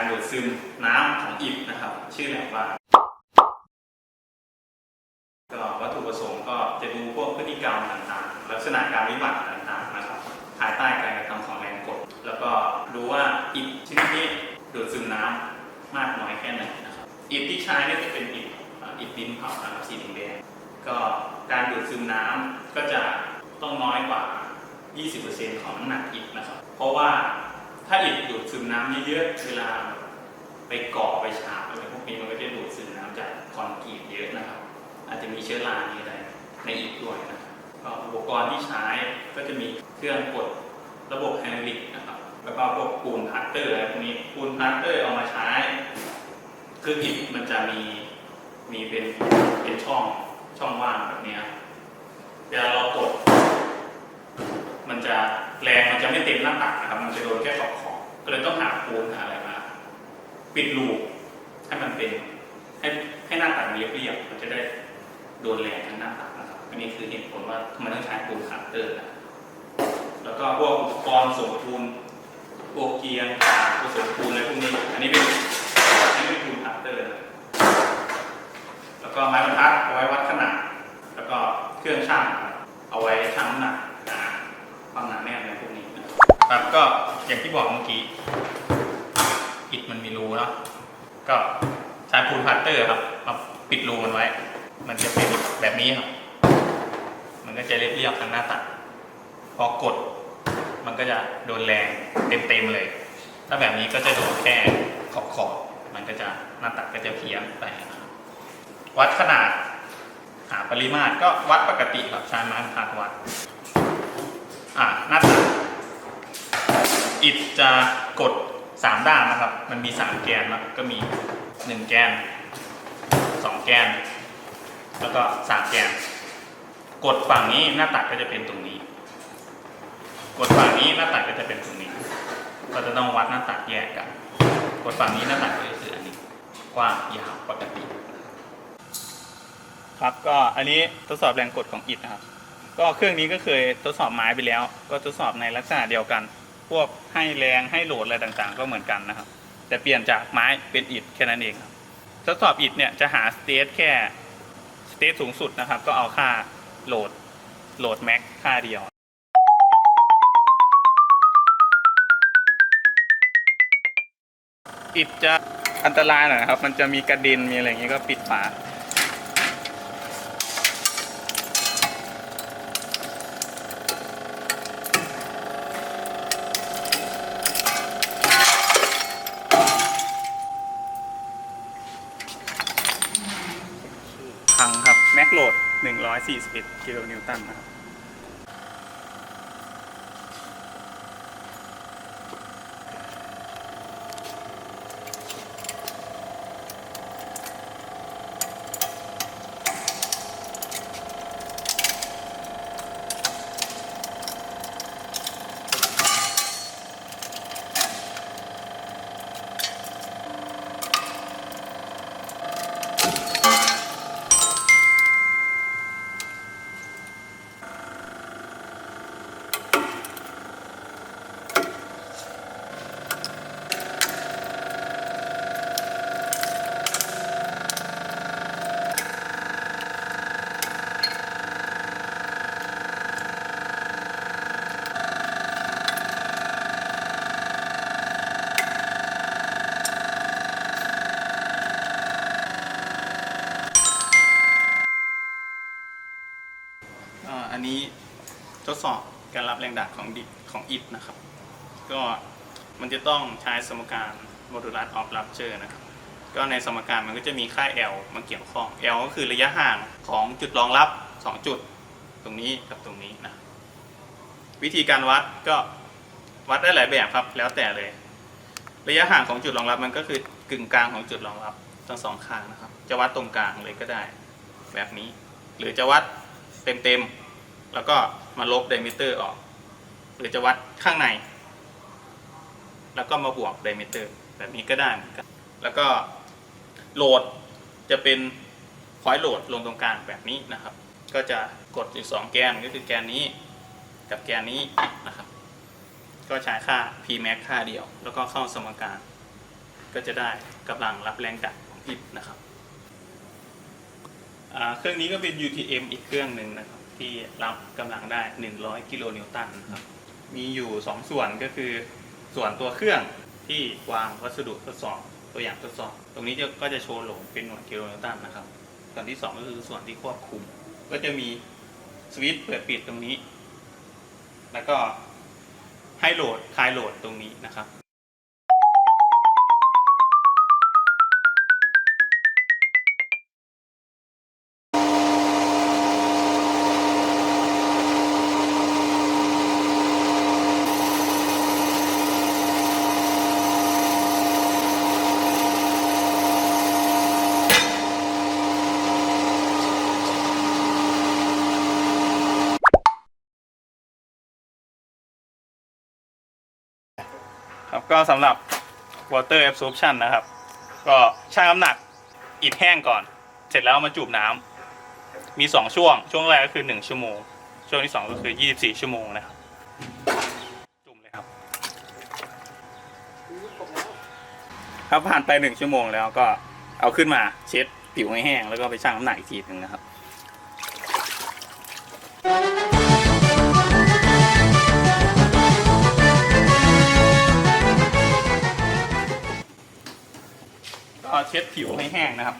การดูดซึมน้ำของอิฐนะครับ ชื่อแหลมว่าก็วัตถุประสงค์ก็จะดูพวกพฤติกรรมต่างๆ ลักษณะการวิบัติต่างๆนะครับภายใต้การกระทำของแรงกด แล้วก็ดูว่าอิฐชนิดนี้ดูดซึมน้ำมากน้อยแค่ไหนนะครับอิฐที่ใช้เนี่ยจะเป็นอิฐอิฐดินเผานะครับสีแดงก็การดูดซึมน้ำก็จะต้องน้อยกว่า 20%ของน้ำหนักอิฐนะครับ เพราะว่า ถ้าอิฐดูดซึมน้ำเยอะๆเวลาไปก่อไปฉาบอะไรพวกนี้มันก็จะดูดซึมน้ำจากคอนกรีตเยอะนะครับ อาจจะมีเชื้อรามีอะไรในอิฐด้วยนะครับก็อุปกรณ์ที่ใช้ก็จะมีเครื่องกดระบบไฮนดิกนะครับแล้วก็พวกปูนพัตเตอร์อะไรพวกนี้ปูนพัตเตอร์เอามาใช้ คืออิฐมันจะมีมีเป็นเป็นช่องช่องว่างแบบนี้ยเวลาเรากด จะแรงมันจะไม่เต็มหน้าตักนะครับ มันจะโดนแค่ขอบขอบๆก็เลยต้องหาปูนหาอะไรมา ปิดรูให้มันเป็นให้ให้หน้าตักเรียบเรียบๆมันจะได้โดนแรงทั้งหน้าตักนะครับอันนี้คือเหตุผลว่าทำไมต้องใช้ปูนคัตเตอร์นะแล้วก็พวกอุปกรณ์สมปูนพวกเกียร์กาผสมปูนอะไรพวกนี้ อันนี้เป็นอันนี้เป็นปูนคัตเตอร์นะแล้วก็ไม้บรรทัดเอาไว้วัดขนาด แล้วก็เครื่องช่างเอาไว้ชั่งน้ำหนัก ความหนาแน่นอะไรพวกนี้ครับก็อย่างที่บอกเมื่อกี้อิฐมันมีรูเนาะก็ใช้ปูนพัตเตอร์ครับมาปิดรูมันไว้ มันจะเป็นแบบนี้ครับ มันก็จะเรียบๆทางหน้าตัดพอกด มันก็จะโดนแรงเต็มๆเลย ถ้าแบบนี้ก็จะโดนแค่ขอบๆมันก็จะหน้าตัดก็จะเพี้ยนไปวัดขนาดหาปริมาตรก็วัดปกติครับใช้ไม้บรรทัดวัด อ่าหน้าตัดอิฐจะกดสามด้านนะครับ มันมีสามแกนนะก็มีหนึ่งแกนสองแกน แล้วก็สามแกน กดฝั่งนี้หน้าตัดก็จะเป็นตรงนี้ กดฝั่งนี้หน้าตัดก็จะเป็นตรงนี้ ก็จะต้องวัดหน้าตัดแยกกัน กดฝั่งนี้หน้าตัดก็คืออันนี้กว้างยาวปกติ ครับก็อันนี้ทดสอบแรงกดของอิฐนะครับ ก็เครื่องนี้ก็เคยทดสอบไม้ไปแล้ว ก็ทดสอบในลักษณะเดียวกัน พวกให้แรงให้โหลดอะไรต่างๆ ก็เหมือนกันนะครับ แต่เปลี่ยนจากไม้เป็นอิฐแค่นั้นเองครับทดสอบอิฐเนี่ยจะหาสเตทแค่สเตทสูงสุดนะครับ ก็เอาค่าโหลดโหลดแม็กค่าเดียวอิฐจะอันตรายหน่อยนะครับ มันจะมีกระด็นมีอะไรอย่างนี้ก็ปิดฝา พังครับ แม็ก โหลด 141 กิโลนิวตันนะครับ อันนี้ทดสอบการรับแรงดันของดิของอิฐนะครับ ก็มันจะต้องใช้สมการ modulus of rupture นะครับ ก็ในสมการมันก็จะมีค่า L มาเกี่ยวข้อง L ก็คือระยะห่างของจุดรองรับ 2 จุด ตรงนี้กับตรงนี้นะ วิธีการวัดก็วัดได้หลายแบบครับ แล้วแต่เลย ระยะห่างของจุดรองรับมันก็คือกึ่งกลางของจุดรองรับทั้งสองข้างนะครับ จะวัดตรงกลางเลยก็ได้ แบบนี้ หรือจะวัดเต็มๆ แล้วก็มาลบไดมิเตอร์ออก หรือจะวัดข้างใน แล้วก็มาบวกไดมิเตอร์แบบนี้ก็ได้เหมือนกันแล้วก็โหลดจะเป็นพอยโหลดลงตรงกลางแบบนี้นะครับ ก็จะกดอยู่สองแกนก็คือแกนนี้กับแกนนี้นะครับ ก็ใช้ค่า p max ค่าเดียว แล้วก็เข้าสมการ ก็จะได้กำลังรับแรงดันของอิฐนะครับเครื่องนี้ก็เป็น UTM อีกเครื่องหนึ่งนะครับ ที่รับกำลังได้ 100 กิโลนิวตันนะครับ มีอยู่ 2 ส่วนก็คือ ส่วนตัวเครื่องที่วางวัสดุทดสอบตัวอย่างทดสอบ ตรงนี้จะก็จะโชว์โหลเป็นหน่วยกิโลนิวตันนะครับ ส่วนที่ 2 ก็คือส่วนที่ควบคุม ก็จะมีสวิตช์เปิดปิดตรงนี้ แล้วก็ให้โหลดคลายโหลดตรงนี้นะครับ ครับก็สำหรับ water absorption นะครับ ก็ชั่งน้ำหนักอิฐแห้งก่อน เสร็จแล้วเอามาจูบน้ำมี 2 ช่วง ช่วงแรกก็คือ 1 ชั่วโมง ช่วงที่ 2 ก็คือ 24 ชั่วโมงนะครับ จุ่มเลยครับ ครับผ่านไป 1 ชั่วโมงแล้วก็เอาขึ้นมาเช็ดผิวให้แห้งแล้วก็ไปชั่งน้ำหนักอีกทีหนึงนะครับ เช็ดผิวให้แห้งนะครับ